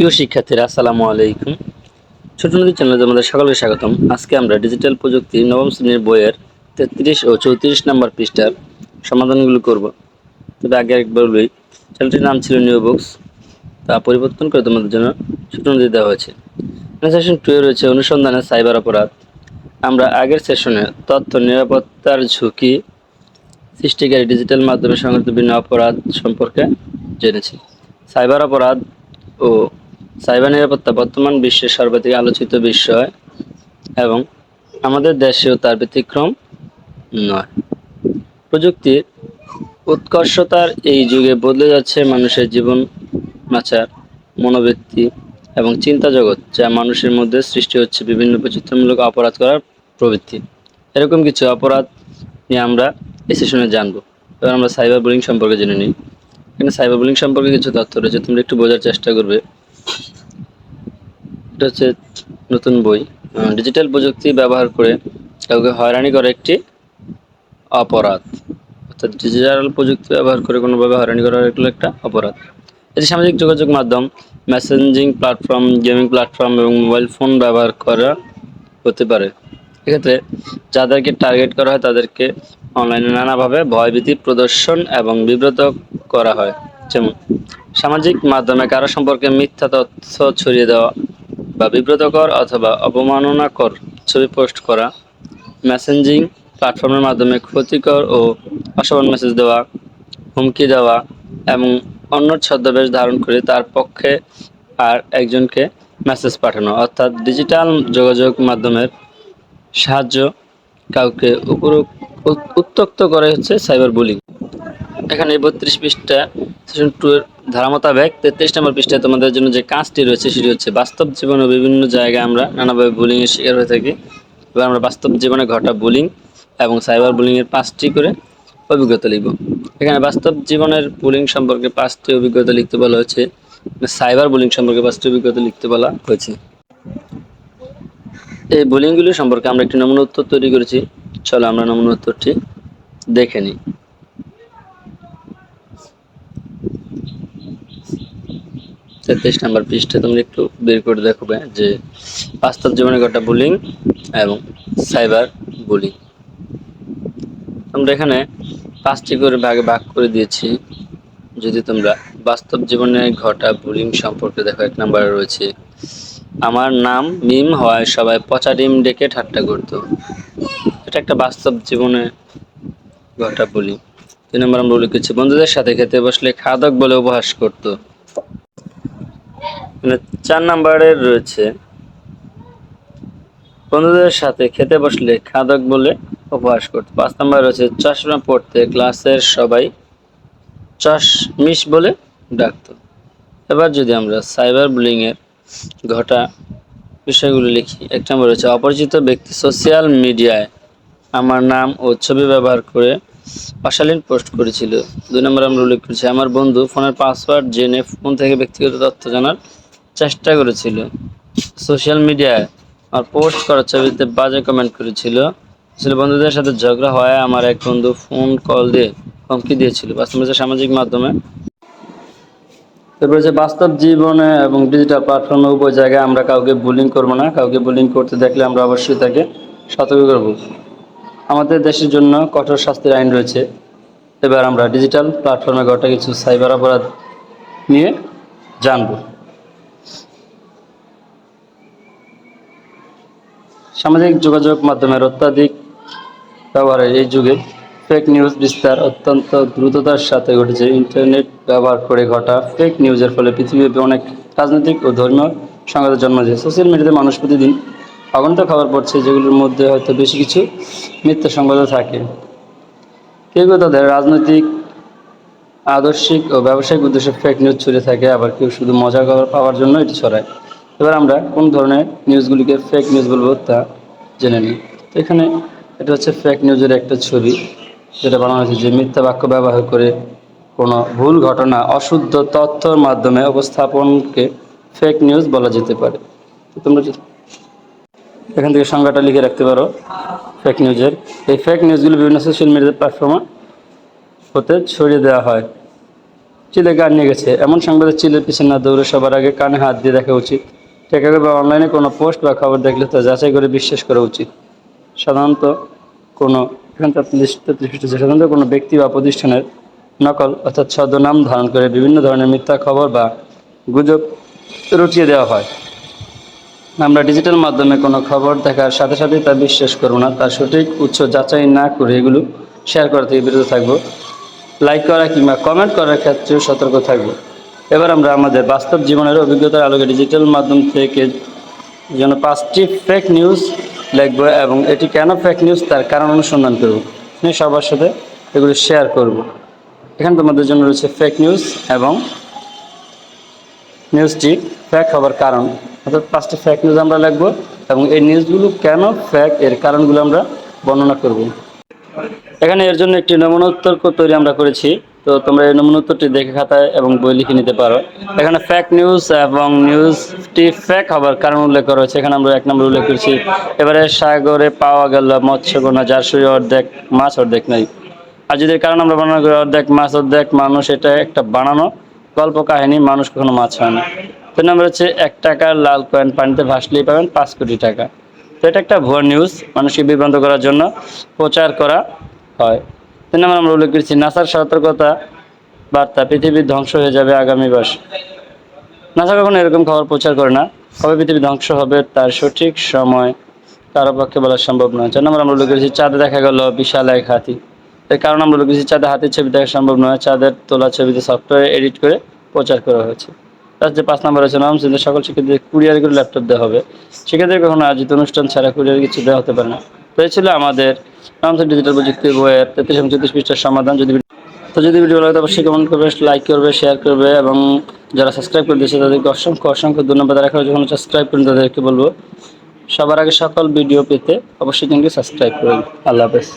প্রিয় শিক্ষার্থীরা, আসসালামু আলাইকুম। ছোট নদী চ্যানেলে আমাদের সকলকে স্বাগতম। আজকে আমরা ডিজিটাল প্রযুক্তি নবম শ্রেণির বইয়ের তেত্রিশ ও চৌত্রিশ নম্বর পৃষ্ঠার সমাধানগুলো করব। তবে আগে একবার বলি, চ্যানেলটির নাম ছিল নিউ বুকস তা পরিবর্তন করে তোমাদের জন্য ছোট নদী দেওয়া হয়েছে। সেশন টু রয়েছে অনুসন্ধানে সাইবার অপরাধ। আমরা আগের সেশনে তথ্য নিরাপত্তার ঝুঁকি সৃষ্টিকারী ডিজিটাল মাধ্যমে সংগঠিত বিভিন্ন অপরাধ সম্পর্কে জেনেছি। সাইবার অপরাধ ও সাইবার নিরাপত্তা বর্তমান বিশ্বের সর্বাধিক আলোচিত বিষয় এবং আমাদের দেশেও তার ব্যতিক্রম নয়। প্রযুক্তির উৎকর্ষতার এই যুগে বদলে যাচ্ছে মানুষের জীবন নাচার মনোবৃত্তি এবং চিন্তা জগৎ, যা মানুষের মধ্যে সৃষ্টি হচ্ছে বিভিন্ন বৈচিত্র্যমূলক অপরাধ করার প্রবৃত্তি। এরকম কিছু অপরাধ নিয়ে আমরা এই সেশনে জানব। এবার আমরা সাইবার বুলিং সম্পর্কে জেনে নিই। এখানে সাইবার বুলিং সম্পর্কে কিছু তথ্য রয়েছে, তোমরা একটু বোঝার চেষ্টা করবে। এটা হচ্ছে নতুন বই। ডিজিটাল প্রযুক্তি ব্যবহার করে কাউকে হয়রানি করা একটি অপরাধ। অর্থাৎ ডিজিটাল প্রযুক্তি ব্যবহার করে কোনোভাবে হয়রানি করা এগুলো একটা অপরাধ। এটি সামাজিক যোগাযোগ মাধ্যম মেসেঞ্জিং প্ল্যাটফর্ম গেমিং প্ল্যাটফর্ম এবং মোবাইল ফোন ব্যবহার করা হতে পারে। এক্ষেত্রে যাদেরকে টার্গেট করা হয় তাদেরকে অনলাইনে নানাভাবে ভয়ভীতি প্রদর্শন এবং বিব্রত করা হয়। যেমন সামাজিক মাধ্যমে কারও সম্পর্কে মিথ্যা তথ্য ছড়িয়ে দেওয়া বা বিব্রতকর অথবা অবমাননাকর ছবি পোস্ট করা মেসেঞ্জিং প্ল্যাটফর্মের মাধ্যমে ক্ষতিকর ও অশোভন মেসেজ দেওয়া, হুমকি দেওয়া এবং অন্য ছদ্মবেশ ধারণ করে তার পক্ষে আর একজনকে মেসেজ পাঠানো। অর্থাৎ ডিজিটাল যোগাযোগ মাধ্যমের সাহায্য কাউকে উপর উত্তক্ত করে হচ্ছে সাইবার বুলিং এখানে বত্রিশ পৃষ্ঠা সেশন টু এর ধারা মোতাবেক তেত্রিশ নম্বর পৃষ্ঠায় তোমাদের জন্য যে কাজটি রয়েছে, সেটি হচ্ছে বাস্তব জীবনে বিভিন্ন জায়গায় আমরা নানাভাবে বুলিংয়ের শিকার হয়ে থাকি। এবার আমরা বাস্তব জীবনে ঘটা বুলিং এবং সাইবার বুলিংয়ের পাঁচটি করে অভিজ্ঞতা লিখব। এখানে বাস্তব জীবনের বুলিং সম্পর্কে পাঁচটি অভিজ্ঞতা লিখতে বলা হয়েছে। সাইবার বুলিং সম্পর্কে পাঁচটি অভিজ্ঞতা লিখতে বলা হয়েছে। এই বুলিংগুলি সম্পর্কে আমরা একটি নমুনা উত্তর তৈরি করেছি। চলো আমরা নমুনা উত্তরটি দেখে নিই। তেত্রিশ নাম্বার পৃষ্ঠে তোমরা একটু বের করে দেখবে যে বাস্তব জীবনে ঘটা বুলিং এবং সাইবার বুলিং আমরা এখানে পাঁচটি করে ভাগে ভাগ করে দিয়েছি। যদি তোমরা বাস্তব জীবনে ঘটা বুলিং সম্পর্কে দেখো, এক নাম্বার রয়েছে, আমার নাম মিম হওয়ায় সবাই পচা ডিম ডেকে ঠাট্টা করতো। এটা একটা বাস্তব জীবনে ঘটা বলি তিন নম্বর আমরা লিখেছি বন্ধুদের সাথে খেতে বসলে খাদক বলে উপহাস করতো। চার নাম্বারের রয়েছে। বন্ধুদের সাথে খেতে বসলে খাদক বলে উপহাস করতো। পাঁচ নাম্বার রয়েছে চশমা পড়তে ক্লাসের সবাই চশমিশ বলে ডাকতো। এবার যদি আমরা সাইবার বুলিংয়ের ঘটা বিষয়গুলো লিখি, এক নম্বর রয়েছে, অপরিচিত ব্যক্তি সোশ্যাল মিডিয়ায় আমার নাম ও ছবি ব্যবহার করে অশালীন পোস্ট করেছিল। দুই নম্বর আমরা উল্লেখ করেছি, আমার বন্ধু ফোনের পাসওয়ার্ড জেনে ফোন থেকে ব্যক্তিগত তথ্য জানার চেষ্টা করেছিল। সোশ্যাল মিডিয়ায় আমার পোস্ট করার ছবিতে বাজে কমেন্ট করেছিল। আসলে বন্ধুদের সাথে ঝগড়া হয়, আমার এক বন্ধু ফোন কল দিয়ে হুমকি দিয়েছিল, বাস্তবে সামাজিক মাধ্যমে। তারপরে যে বাস্তব জীবনে এবং ডিজিটাল প্ল্যাটফর্মে উভয় জায়গায় আমরা কাউকে বুলিং করব না, কাউকে বুলিং করতে দেখলে আমরা অবশ্যই তাকে সতর্ক করব। আমাদের দেশের জন্য কঠোর শাস্তির আইন রয়েছে। এবার আমরা ডিজিটাল প্ল্যাটফর্মে ঘটা কিছু সাইবার অপরাধ নিয়ে জানব। সামাজিক যোগাযোগ মাধ্যমের অত্যাধিক ব্যবহারের এই যুগে ফেক নিউজ বিস্তার অত্যন্ত দ্রুততার সাথে ঘটেছে। ইন্টারনেট ব্যবহার করে ঘটা ফেক নিউজের ফলে পৃথিবীব্যাপী অনেক রাজনৈতিক ও ধর্মীয় সংঘাতের জন্ম দিয়েছে সোশ্যাল মিডিয়াতে মানুষ প্রতিদিন অগন্ত খবর পড়ছে, যেগুলোর মধ্যে হয়তো বেশি কিছু মিথ্যা সংবাদও থাকে। কেউ কেউ তাদের রাজনৈতিক, আদর্শিক ও ব্যবসায়িক উদ্দেশ্যে ফেক নিউজ ছড়িয়ে থাকে, আবার কেউ শুধু মজা পাওয়ার জন্য এটি ছড়ায়। এবার আমরা কোন ধরনের নিউজগুলিকে ফেক নিউজ বলব তা জেনে নিই। তো এখানে এটা হচ্ছে ফেক নিউজের একটা ছবি, যেটা বানানো হয়েছে যে মিথ্যা বাক্য ব্যবহার করে কোনো ভুল ঘটনা, অশুদ্ধ তথ্যর মাধ্যমে উপস্থাপনকে ফেক নিউজ বলা যেতে পারে। তো তোমরা এখান থেকে সংজ্ঞাটা লিখে রাখতে পারো ফেক নিউজের এই ফেক নিউজগুলো বিভিন্ন সোশ্যাল মিডিয়া প্ল্যাটফর্মে হতে ছড়িয়ে দেওয়া হয়। চিলে গান নিয়ে গেছে। এমন সংবাদের চিলের পিছনে না দৌড়ে সবার আগে কানে হাত দিয়ে দেখা উচিত। টেকাকে বা অনলাইনে কোনো পোস্ট বা খবর দেখলে তা যাচাই করে বিশ্বাস করা উচিত। সাধারণত কোনো, এখানে তেত্রিশ সাধারণত কোনো ব্যক্তি বা প্রতিষ্ঠানের নকল অর্থাৎ ছদ্মনাম ধারণ করে বিভিন্ন ধরনের মিথ্যা খবর বা গুজব রটিয়ে দেওয়া হয়। আমরা ডিজিটাল মাধ্যমে কোনো খবর দেখার সাথে সাথে তা বিশ্বাস করব না, তার সঠিক উৎস যাচাই না করে এগুলো শেয়ার করা থেকে বিরত থাকব। লাইক করা কিংবা কমেন্ট করার ক্ষেত্রেও সতর্ক থাকব। এবার আমরা আমাদের বাস্তব জীবনের অভিজ্ঞতার আলোকে ডিজিটাল মাধ্যম থেকে যেন পাঁচটি ফেক নিউজ লিখব এবং এটি কেন ফেক নিউজ তার কারণ অনুসন্ধান করব। সবার সাথে এগুলো শেয়ার করব। এখানে তোমাদের জন্য রয়েছে ফেক নিউজ এবং নিউজটি ফ্যাক হবার কারণ। অর্থাৎ পাঁচটি ফ্যাক নিউজ আমরা লিখব এবং এই নিউজগুলো কেন ফ্যাক এর কারণগুলো আমরা বর্ণনা করব। এখানে এর জন্য একটি নমুনা উত্তর তৈরি আমরা করেছি। তো তোমরা এই নমুনা উত্তরটি দেখে খাতায় এবং বই লিখে নিতে পারো। এখানে ফ্যাক নিউজ এবং নিউজটি ফ্যাক হবার কারণ উল্লেখ করা হয়েছে। এখানে আমরা এক নম্বর উল্লেখ করেছি, এবারে সাগরে পাওয়া গেল মৎস্যকন্যা যার শরীরে অর্ধেক মাছ, অর্ধেক নাই। আর যদি কারণ আমরা বর্ণনা করি, অর্ধেক মাছ, অর্ধেক মানুষ, এটা একটা বানানো গল্প কাহিনী, মানুষ কখনো মাছ হয় না। তিন নম্বর হচ্ছে, এক টাকার লাল কয়েন পানিতে ভাসলেই পাবেন পাঁচ কোটি টাকা। তো এটা একটা ভুয়া নিউজ মানুষকে বিভ্রান্ত করার জন্য প্রচার করা হয়। তিন নম্বর আমরা উল্লেখ করেছি, নাসার সতর্কতা বার্তা পৃথিবীর ধ্বংস হয়ে যাবে আগামী মাস। নাসা কখনো এরকম খবর প্রচার করে না, কবে পৃথিবী ধ্বংস হবে তার সঠিক সময় কারও পক্ষে বলা সম্ভব নয়। চার নম্বর আমরা উল্লেখ করেছি, চাঁদে দেখা গেল বিশাল এক হাতি। এর কারণ আমরা উল্লেখ করেছি, চাঁদে হাতির ছবি দেখা সম্ভব নয়, চাঁদের তোলা ছবিতে সফটওয়্যার এডিট করে প্রচার করা হয়েছে। তার যে পাঁচ নম্বর আছে শ্রেণীতে সকল শিক্ষার্থীদের কুরিয়ার করে ল্যাপটপ দেওয়া হবে। শিক্ষার্থীদের কখনো আয়োজিত অনুষ্ঠান ছাড়া কুরিয়ার কিছু দেওয়া হতে পারে না। তো এই ছিল আমাদের রামসার ডিজিটাল প্রযুক্তি বইয়ের তেত্রিশ এবং চৌত্রিশ পৃষ্ঠার সমাধান। যদি তো যদি ভিডিও ভালো লাগে অবশ্যই কমেন্ট করবে লাইক করবে শেয়ার করবে এবং যারা সাবস্ক্রাইব করে দিয়েছে তাদেরকে অসংখ্য অসংখ্য ধন্যবাদ। রাখার যখন সাবস্ক্রাইব করেন তাদেরকে বলব, সবার আগে সকল ভিডিও পেতে অবশ্যই কিন্তু সাবস্ক্রাইব করুন। আল্লাহ হাফেজ।